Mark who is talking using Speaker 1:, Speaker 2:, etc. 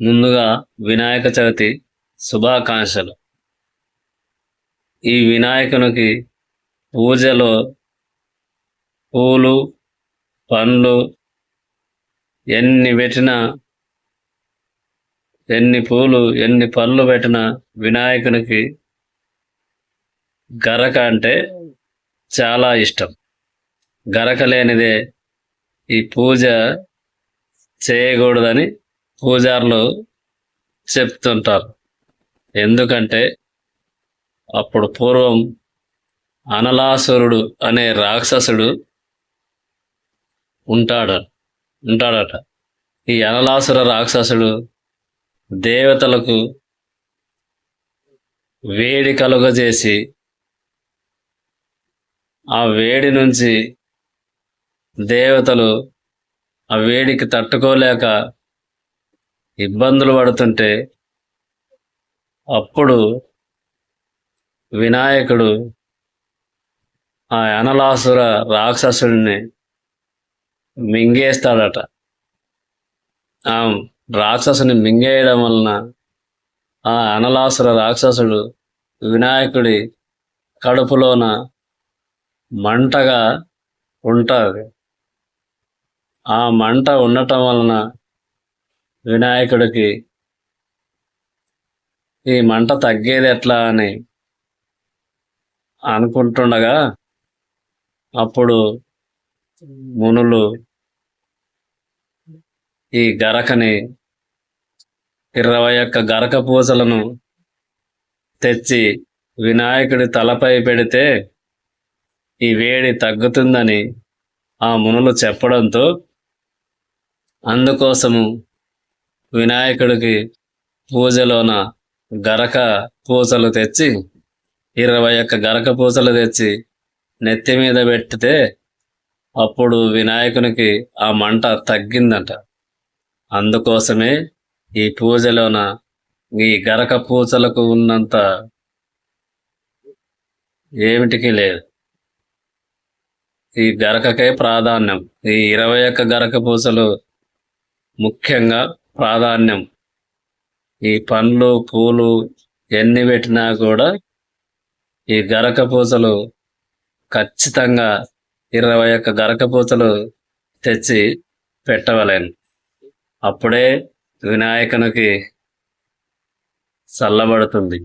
Speaker 1: ముందుగా వినాయక చవితి శుభాకాంక్షలు. ఈ వినాయకునికి పూజలో పూలు పండ్లు ఎన్ని పెట్టినా ఎన్ని పూలు ఎన్ని పళ్ళు పెట్టినా వినాయకునికి గరక అంటే చాలా ఇష్టం. గరక లేనిదే ఈ పూజ చేయకూడదని పూజారులు చెప్తుంటారు. ఎందుకంటే అప్పుడు పూర్వం అనలాసురుడు అనే రాక్షసుడు ఉంటాడు ఉంటాడట. ఈ అనలాసుర రాక్షసుడు దేవతలకు వేడి కలుగజేసి ఆ వేడి నుంచి దేవతలు ఆ వేడికి తట్టుకోలేక ఇబ్బందులు పడుతుంటే అప్పుడు వినాయకుడు ఆ అనలాసుర రాక్షసుడిని మింగేస్తాడట. ఆ రాక్షసుని మింగేయడం వలన ఆ అనలాసుర రాక్షసుడు వినాయకుడి కడుపులోన మంటగా ఉంటుంది ఆ మంట ఉండటం వలన వినాయకుడికి ఈ మంట తగ్గేది ఎట్లా అని అనుకుంటుండగా అప్పుడు మునులు ఈ గరకని ఇరవై ఒక్క గరక పూసలను తెచ్చి వినాయకుడి తలపై పెడితే ఈ వేడి తగ్గుతుందని ఆ మునులు చెప్పడంతో అందుకోసము వినాయకుడికి పూజలోన గరక పూసలు తెచ్చి ఇరవై ఒక్క గరక పూసలు తెచ్చి నెత్తి మీద పెట్టితే అప్పుడు వినాయకునికి ఆ మంట తగ్గిందంట. అందుకోసమే ఈ పూజలోన ఈ గరక పూసలకు ఉన్నంత ఏమిటికి లేదు. ఈ గరకకే ప్రాధాన్యం. ఈ ఇరవై ఒక్క గరక పూసలు ముఖ్యంగా ప్రాధాన్యం. ఈ పండ్లు పూలు ఎన్ని పెట్టినా కూడా ఈ గరక పూసలు ఖచ్చితంగా ఇరవై ఒక్క గరక పూసలు తెచ్చి పెట్టవలేను అప్పుడే వినాయకునికి చల్లబడుతుంది.